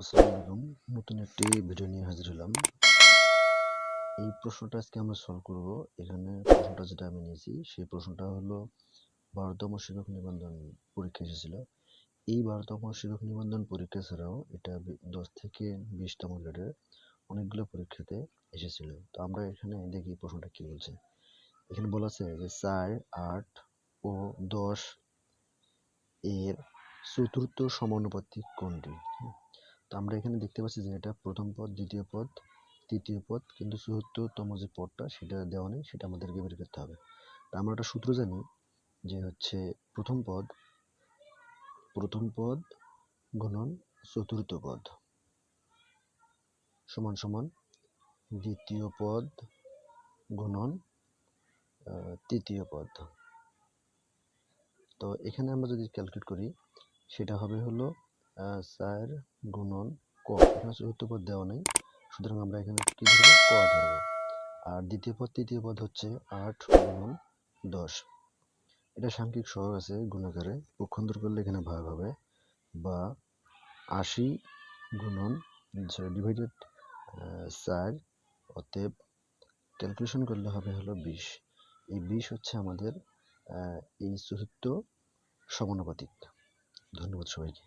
আসসালামু আলাইকুম। নতুন একটি ভিডিও নিয়ে হাজির হলাম। এই প্রশ্নটা আজকে আমরা সলভ করব। এখানে প্রশ্নটা যেটা আমি নিয়েছি, সেই প্রশ্নটা হলো বারোতম শিক্ষক নিবন্ধন পরীক্ষা এসেছিল। এই বারোতম শিক্ষক নিবন্ধন পরীক্ষা ছাড়াও এটা দশ থেকে বিশতম গ্রেডের অনেকগুলো পরীক্ষাতে এসেছিল। তো আমরা এখানে দেখি প্রশ্নটা কি বলছে। এখানে বলা আছে যে, চার, আট ও দশ এর চতুর্থ সমানুপাতিক কোনটি? হুম। তো আমরা এখানে দেখতে পাচ্ছি যে এটা প্রথম পদ, দ্বিতীয় পদ, তৃতীয় পদ, কিন্তু চতুর্থতম যে পদটা সেটা দেওয়া নেই, সেটা আমাদেরকে বের করতে হবে। তো আমরা একটা সূত্র জানি যে হচ্ছে প্রথম পদ প্রথম পদ গুণন চতুর্থ পদ সমান সমান দ্বিতীয় পদ গুণন তৃতীয় পদ। তো এখানে আমরা যদি ক্যালকুলেট করি, সেটা হবে হলো চার গুণন, ক। এখানে চতুর্থ পদ দেওয়া নেই। সুতরাং আমরা এখানে কি ধরবো? ক ধরবো। আর দ্বিতীয় পদ, তৃতীয় পদ হচ্ছে আট গুণন দশ। এটা সাংখ্যিক সহগ আছে গুণাকারে। পক্ষান্তর করলে এখানে ভাগ হবে। বা আশি গুণন ডিভাইডেড চার অতএব ক্যালকুলেশন করলে হবে হলো বিশ। এই বিশ হচ্ছে আমাদের এই চতুর্থ সমানুপাতিক। ধন্যবাদ সবাইকে।